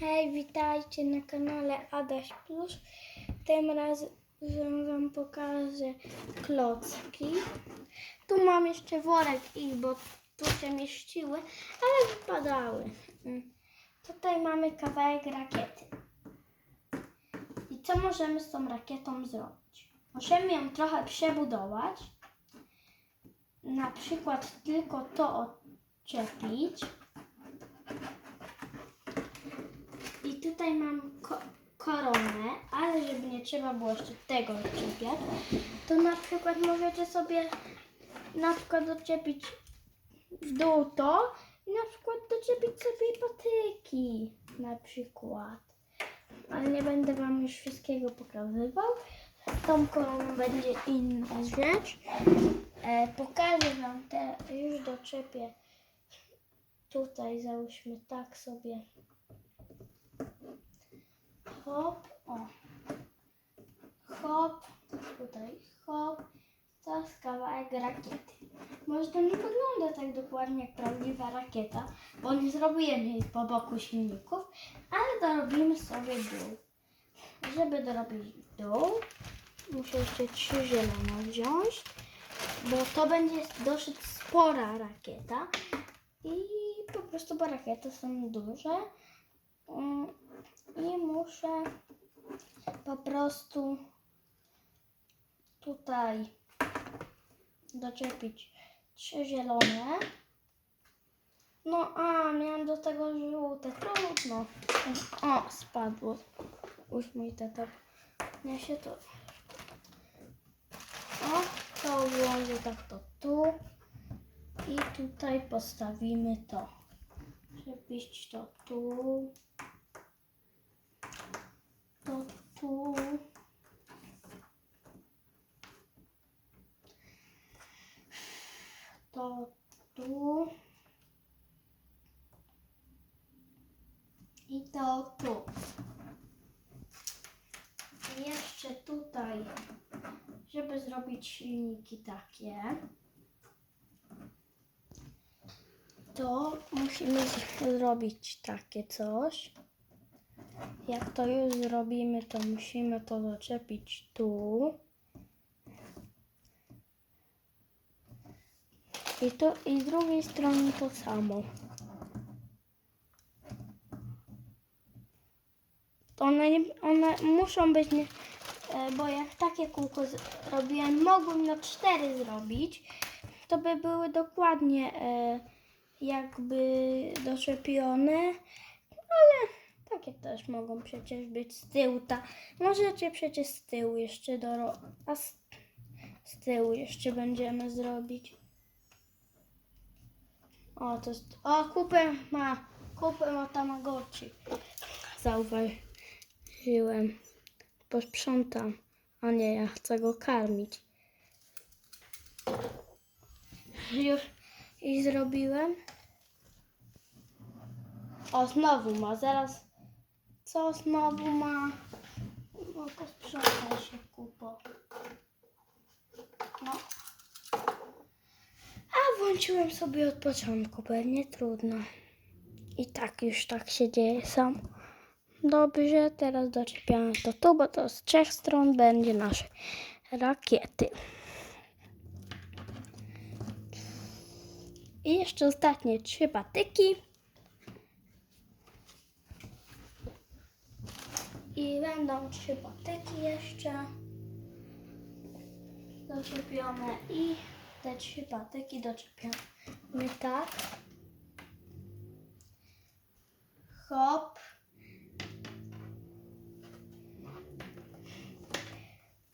Hej, witajcie na kanale Adaś Plus. Tym razem Wam pokażę klocki. Tu mam jeszcze worek ich, bo tu się mieściły, ale wypadały. Mm. Tutaj mamy kawałek rakiety. I co możemy z tą rakietą zrobić? Możemy ją trochę przebudować. Na przykład tylko to odczepić. I tutaj mam ko- koronę, ale żeby nie trzeba było jeszcze tego odczepiać, to na przykład możecie sobie na przykład doczepić w dół to i na przykład doczepić sobie patyki na przykład. Ale nie będę Wam już wszystkiego pokazywał. Tą koroną będzie inna rzecz. E, pokażę Wam te, już doczepię tutaj załóżmy tak sobie hop, o, hop, tutaj hop, to jest kawałek rakiety. Może to nie wygląda tak dokładnie jak prawdziwa rakieta, bo nie zrobimy jej po boku silników, ale dorobimy sobie dół. Żeby dorobić dół, muszę jeszcze trzy zielone wziąć, bo to będzie dosyć spora rakieta i po prostu, bo rakiety są duże. Mm, i muszę po prostu tutaj doczepić trzy zielone. No a miałem do tego żółte, trudno. O, spadło. Już mój tata niesie to. O, to ułożę tak to tu. I tutaj postawimy to. Przepiść to tu to tu. To tu. I to tu. I jeszcze tutaj, żeby zrobić silniki takie, to musimy zrobić takie coś. Jak to już zrobimy, to musimy to doczepić tu. I tu i z drugiej strony to samo. One, one muszą być, nie, e, bo jak takie kółko zrobiłem, mogłem na cztery zrobić, to by były dokładnie e, jakby doczepione, ale takie też mogą przecież być z tyłu. Ta, możecie przecież z tyłu jeszcze do a z, z tyłu jeszcze będziemy zrobić. O, to jest, o, kupę ma, kupę ma Tamagotchi. Zauważyłem. Posprzątam. A nie, ja chcę go karmić. Już i zrobiłem. O, znowu ma, zaraz. Co znowu ma? No, posprzątaj się, kupo. No. A włączyłem sobie od początku, pewnie trudno. I tak już tak się dzieje sam. Dobrze, teraz doczepiamy to tu, bo to z trzech stron będzie nasze rakiety. I jeszcze ostatnie trzy patyki. I będą trzy patyki jeszcze doczepione i te trzy patyki doczepiamy tak. Hop.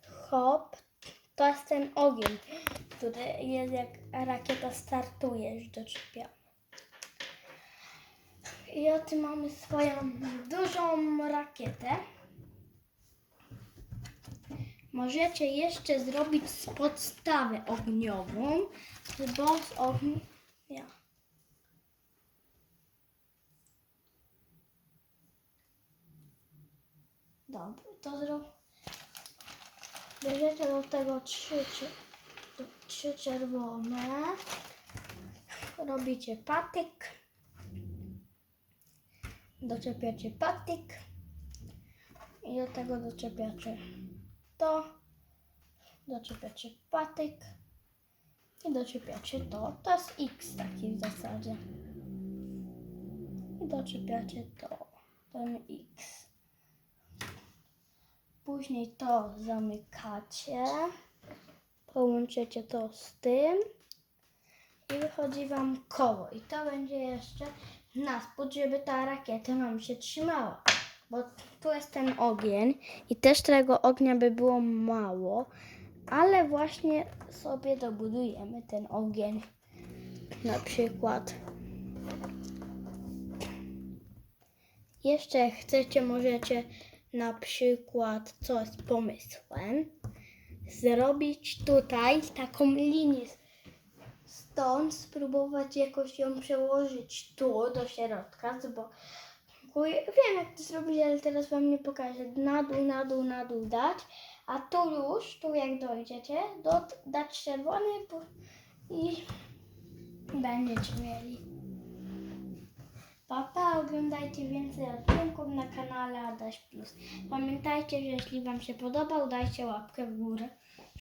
Hop. To jest ten ogień, który jest jak rakieta startuje, już doczepiamy. I oto mamy swoją dużą rakietę. Możecie jeszcze zrobić z podstawę ogniową, bo z ognia. Dobra, to zrób. Bierzecie do tego trzy, trzy czerwone. Robicie patyk. doczepiacie patyk i do tego doczepiacie to, doczepiacie patyk i doczepiacie to. To jest X taki w zasadzie. I doczepiacie to, ten X. Później to zamykacie, połączycie to z tym i wychodzi Wam koło. I to będzie jeszcze na spód, żeby ta rakieta Wam się trzymała. Bo tu jest ten ogień i też tego ognia by było mało, ale właśnie sobie dobudujemy ten ogień. Na przykład. Jeszcze chcecie, możecie na przykład, co jest pomysłem, zrobić tutaj taką linię stąd spróbować jakoś ją przełożyć tu do środka, bo ja wiem jak to zrobić, ale teraz wam nie pokażę. Na dół, na dół, na dół dać, a tu już, tu jak dojdziecie, do, dać czerwony i będziecie mieli. Papa, oglądajcie więcej odcinków na kanale Adaś Plus. Pamiętajcie, że jeśli wam się podobał, dajcie łapkę w górę.